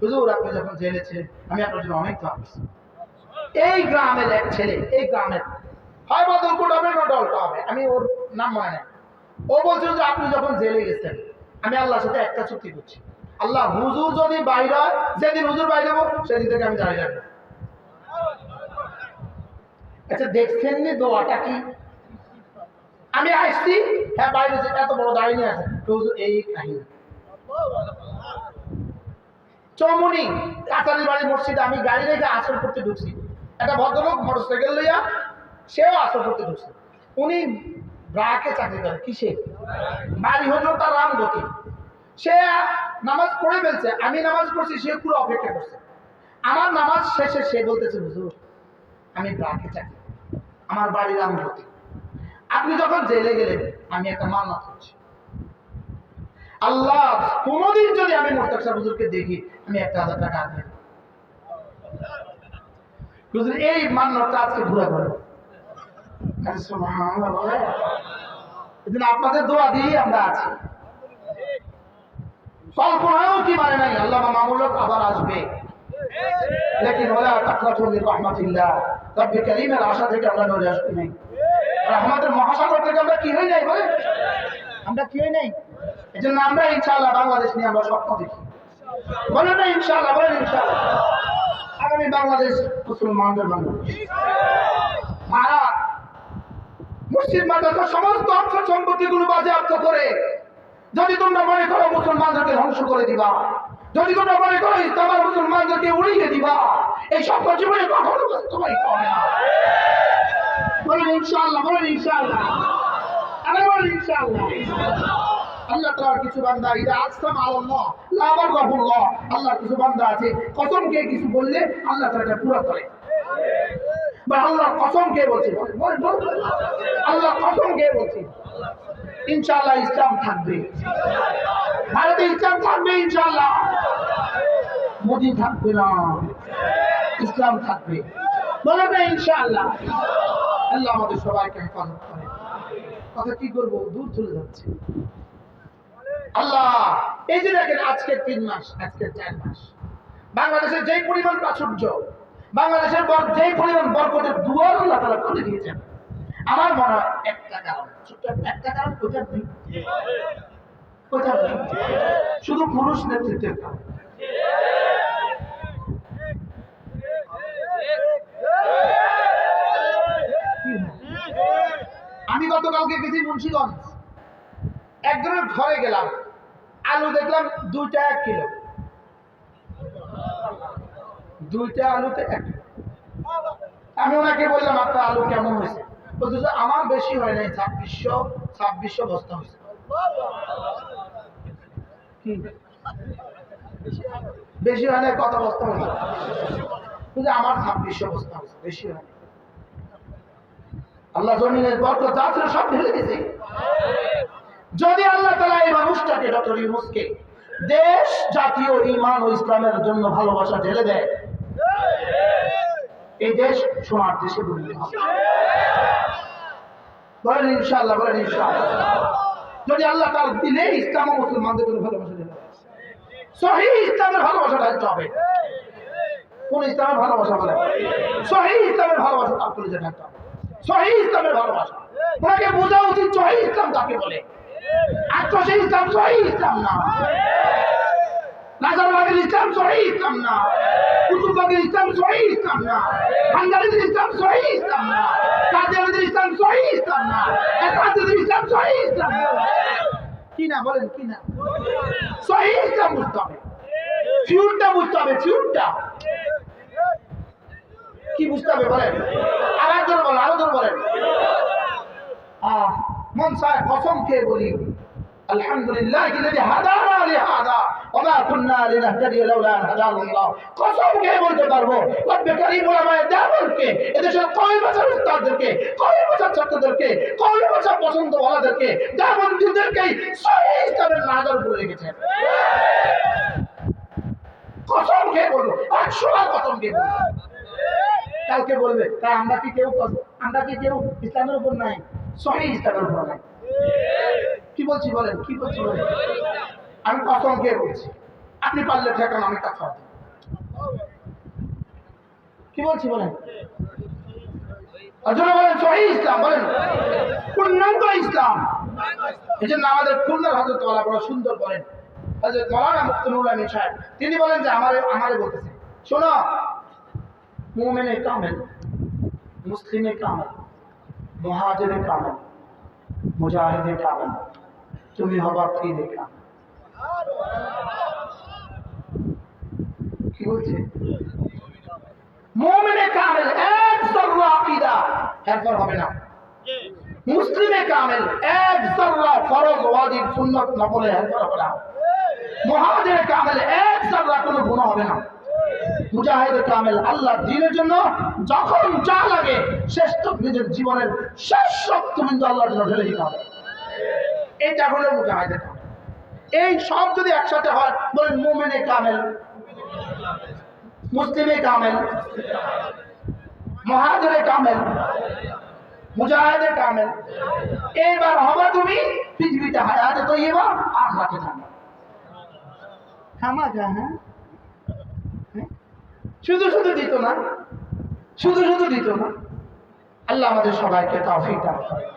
হুজুর, আপনি যখন জেলে ছিলেন, আমি আপনার জন্য অনেক দোয়া করছি। এই গ্রামের এক ছেলে, এই গ্রামের, হয় বদলকুট হবে না ডলটা হবে। আমি ওর নাম মনে নেই। ও বলছিল যে, আপনি যখন জেলে গেছেন, আমি আল্লাহর সাথে একটা চুক্তি করছি। আল্লাহ হুজুর যদি বাইরে যেদিন হুজুর বাইরে যাব সেদিন থেকে আমি দাঁড়িয়ে রাখব আচ্ছা দেখছেন নি দোয়াটা কি? আমি আসছি হ্যাঁ বাইরে এত বড় দাঁড়িয়ে নিয়ে আসেন হুজুর, এই কাহিনী। চমনি কাতারি বাড়ি মসজিদে আমি গাড়ি রেখে আসর করতে ঢুকছি। একটা ভদ্রলোক মোটরসাইকেল লইয়া, সেও আসর করতে ঢুকছে। উনি ব্রাকে চাকরি করে, কিসে? বাড়ি হলো তার রামগতি। সে নামাজ পড়ে ফেলছে, আমি নামাজ পড়ছি, সে পুরো অপেক্ষা করছে। আমার নামাজ শেষে সে বলতেছে, হুজুর, আমি ব্রাকে চাকরি করি। আমার বাড়ি রামগতি। আপনি যখন জেলে গেলেন, আমি একটা মান্না করছি আল্লাহ, কোনোদিন যদি আমি মোর্তাক সাহেব হুজুরকে দেখি, আমি একটা হাজার টাকা আনব হুজুর, এই মান্যটা আজকে ঘুরে বলে। এজন্য আপনাদের দোয়া আমরা আছি। কল্পনায়ও কি মানে নাই আল্লাহ মামুলক আবার আসবে। লেকিন ওলা তাকলাতু মির রাহমাতিল্লাহ থেকে আমরা নড়ে আসবি নাই। রহমতের মহাসাগর থেকে আমরা কি হই নাই বলে আমরা কি হই নাই। এই জন্য আমরা ইনশাআল্লাহ বাংলাদেশ নিয়ে আমরা স্বপ্ন দেখি। বলেন না ইনশাআল্লাহ, বলেন ইনশাআল্লাহ। আগামী বাংলাদেশ মুসলমানদের বাংলাদেশ মারা মুসলিম মাদ্রাসার সমস্ত অর্থ সম্পত্তিগুলো বাজেয়াপ্ত করে যদি তোমরা মনে করো মুসলমানদেরকে ধ্বংস করে দিবা, যদি তোমরা মনে করো ইসলামের মুসলমানদেরকে উড়িয়ে দিবা, এই স্বপ্ন জীবনে কখনো বাস্তবায়িত হবে না। বলেন ইনশাআল্লাহ বলেন ইনশাআল্লাহ। আরে আল্লাহ কিছু বান্দা ইদা আকসাম আল্লাহ লা বারকাহুল্লাহ আল্লাহর কিছু বান্দা আছে, কসম কে কিছু বললে আল্লাহ এটা পুরো করে। বা আল্লাহ কসম কে বলছে। আল্লাহ কসম কে বলছে? ইনশাআল্লাহ ইসলাম থাকবে। ভারতে ইসলাম থাকবে ইনশাআল্লাহ। মোদি থাকবে না। ইসলাম থাকবে। বলেন না ইনশাআল্লাহ। আল্লাহ আমাদের সবাইকে হেফাজত করে। কথা কি করব? দূর চলে যাচ্ছে। আল্লাহ, এই যে দেখেন আজকের তিন মাস, আজকের চার মাস। বাংলাদেশের যেই পরিমাণ প্রাচুর্য, বাংলাদেশের যেই পরিমাণ বরকতের দুয়ার আল্লাহ তারা খুলে দিয়েছেন, আমার মনে হয় একটা কারণ একটা কারণ কোথার কোথার শুধু পুরুষ নেতৃত্বের কারণ কি হয়? গতকালকে গেছি মুন্সিগঞ্জ। একজনের ঘরে গেলাম, আলু দেখলাম দুইটা এক কিলো। দুইটা আলুতে এক আমি ওনাকে বললাম, আপনার আলু কেমন হয়েছে? বলতেছে, আমার বেশি হয় নাই, ছাব্বিশশো ছাব্বিশশো বস্তা হয়েছে। বেশি হয় নাই, কত বস্তা হয়েছে? আমার ছাব্বিশশো বস্তা হয়েছে, বেশি হয়। আল্লাহ জমিনের বরকত যা সব ঢেলে দিয়েছে। যদি আল্লাহ তালা এই মানুষটাকে ডক্টর ইউনুসকে দেশ জাতীয় ইমান ও ইসলামের জন্য ভালোবাসা ঢেলে দেয়, এই দেশ সোনার দেশে পরিণত হবে। বলেন ইনশাআল্লাহ বলেন ইনশাআল্লাহ। যদি আল্লাহ তার দিলে ইসলাম ও মুসলমানদের জন্য ভালোবাসা ঢেলে সহি ইসলামের ভালোবাসা ঢালতে হবে। কোন ইসলামের ভালোবাসা বলে সহি ইসলামের ভালোবাসা তার কলেজে ঢালতে হবে। সহি ইসলামের ভালোবাসা। ওনাকে বোঝা উচিত সহি ইসলাম তাকে বলে? আত্মসে ইসলাম সহি ইসলাম না। নাজারবাগের ইসলাম সহি ইসলাম না। কুতুববাগের ইসলাম সহি ইসলাম না। ভান্ডারিদের ইসলাম সহি ইসলাম না। কাদিয়ানিদের ইসলাম সহি ইসলাম না। একান্তিদের ইসলাম সহি ইসলাম না। কি না বলেন, কি না? সহি ইসলাম বুঝতে হবে। ফিউরটা বুঝতে হবে ফিউরটা কি বুঝতে হবে বলেন আর একজন বলেন আরো জন বলেন আহ, মন চায় কসম খেয়ে বলি আলহামদুলিল্লাহ الذي هدانا لهذا وما كنا لنهتدي لولا ان هدانا الله কসম খেয়ে বলতে পারবো রব্বে কারীম ওলামায়ে দেওবন্দকে এদেশের কয় বছর উস্তাদদেরকে কয় বছর ছাত্রদেরকে কয় বছর পছন্দ ওলাদেরকে দেওবন্দীদেরকে সহি ইসলামের নাজার করে রেখেছেন কসম খেয়ে বলবো একশো বার কসম খেয়ে বলবো কালকে বলবে, তাই আমরা কি কেউ আমরা কি কেউ ইসলামের উপর নাই? সহি ইসলামের উপর নাই। কি বলছি বলেন, কি বলছি বলেন? আমি কসম খেয়ে বলছি? আপনি পারলে ঠেকান, আমি কথা কি বলছি বলেন? বলেন, সহি ইসলাম, বলেন। পূর্ণাঙ্গ ইসলাম। এই জন্য আমাদের খুলনার বড় সুন্দর বলেন। সাহেব, তিনি বলেন যে আমারে আমারে বলতেছে। শোনো মুমিনে কামেল মুসলিমে কামেল মহাজরে কামেল মুজাহিদে কামেল, তুমি হবা ফিরে কামেল। কি বলছে? মুমিনে কামেল এক জররা আকীদা এরপর হবে না। মুসলিমে কামেল এক জররা ফরজ, ওয়াজিব, সুন্নাত নফলে এরপর হবে না। মুহাজিরে কামেল এক জররা কোনো গুনাহ হবে না। মুজাহিদে কামেল আল্লাহ দিনের জন্য যখন যা লাগে শেষ তো নিজের জীবনের শেষ শক্ত কিন্তু আল্লাহর জন্য ঢেলে দিতে হবে। এটা হলো মুজাহিদে কামেল। এই সব যদি একসাথে হয়, বলেন মুমিনে কামেল, মুসলিমে কামেল, মহাজরে কামেল, মুজাহিদে কামেল এবার হবে তুমি পৃথিবীতে হায়াতে তো এবার আখরাতে থামা থামা যা হ্যাঁ হ্যাঁ? শুধু শুধু দিত না। শুধু শুধু দিত না। আল্লাহ আমাদের সবাইকে তাও দান